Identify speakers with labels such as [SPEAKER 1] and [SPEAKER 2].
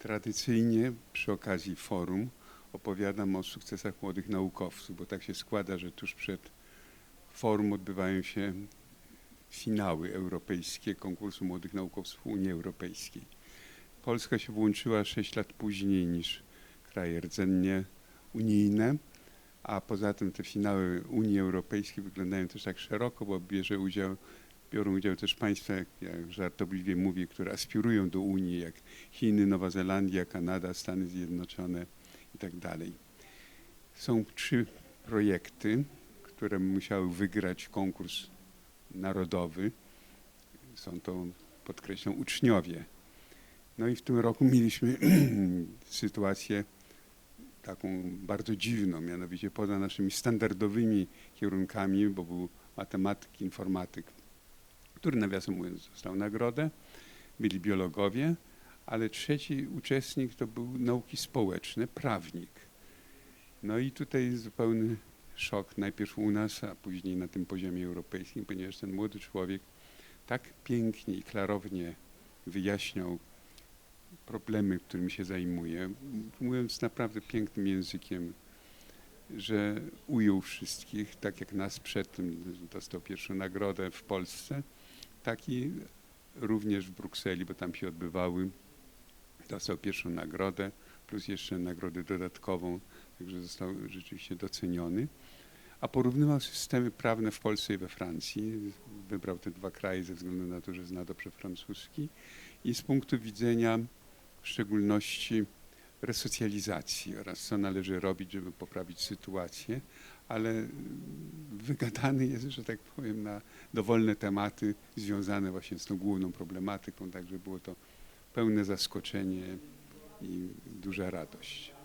[SPEAKER 1] Tradycyjnie przy okazji forum opowiadam o sukcesach młodych naukowców, bo tak się składa, że tuż przed forum odbywają się finały europejskie konkursu młodych naukowców Unii Europejskiej. Polska się włączyła 6 lat później niż kraje rdzennie unijne, a poza tym te finały Unii Europejskiej wyglądają też tak szeroko, bo bierze udział, biorą udział też państwa, jak ja żartobliwie mówię, które aspirują do Unii, jak Chiny, Nowa Zelandia, Kanada, Stany Zjednoczone i tak. Są trzy projekty, które musiały wygrać konkurs narodowy. Są to, podkreślam, uczniowie. No i w tym roku mieliśmy sytuację taką bardzo dziwną, mianowicie poza naszymi standardowymi kierunkami, bo był matematyk, informatyk, który nawiasem mówiąc dostał nagrodę, byli biologowie, ale trzeci uczestnik to był nauki społeczne, prawnik. No i tutaj zupełny szok, najpierw u nas, a później na tym poziomie europejskim, ponieważ ten młody człowiek tak pięknie i klarownie wyjaśniał problemy, którymi się zajmuje, mówiąc naprawdę pięknym językiem, że ujął wszystkich, tak jak nas przed tym dostał pierwszą nagrodę w Polsce, tak i również w Brukseli, bo tam się odbywały, dostał pierwszą nagrodę, plus jeszcze nagrodę dodatkową, także został rzeczywiście doceniony. A porównywał systemy prawne w Polsce i we Francji. Wybrał te dwa kraje ze względu na to, że zna dobrze francuski i z punktu widzenia w szczególności resocjalizacji. Oraz co należy robić, żeby poprawić sytuację, ale wygadany jest, że tak powiem, na dowolne tematy związane właśnie z tą główną problematyką, także było to pełne zaskoczenie i duża radość.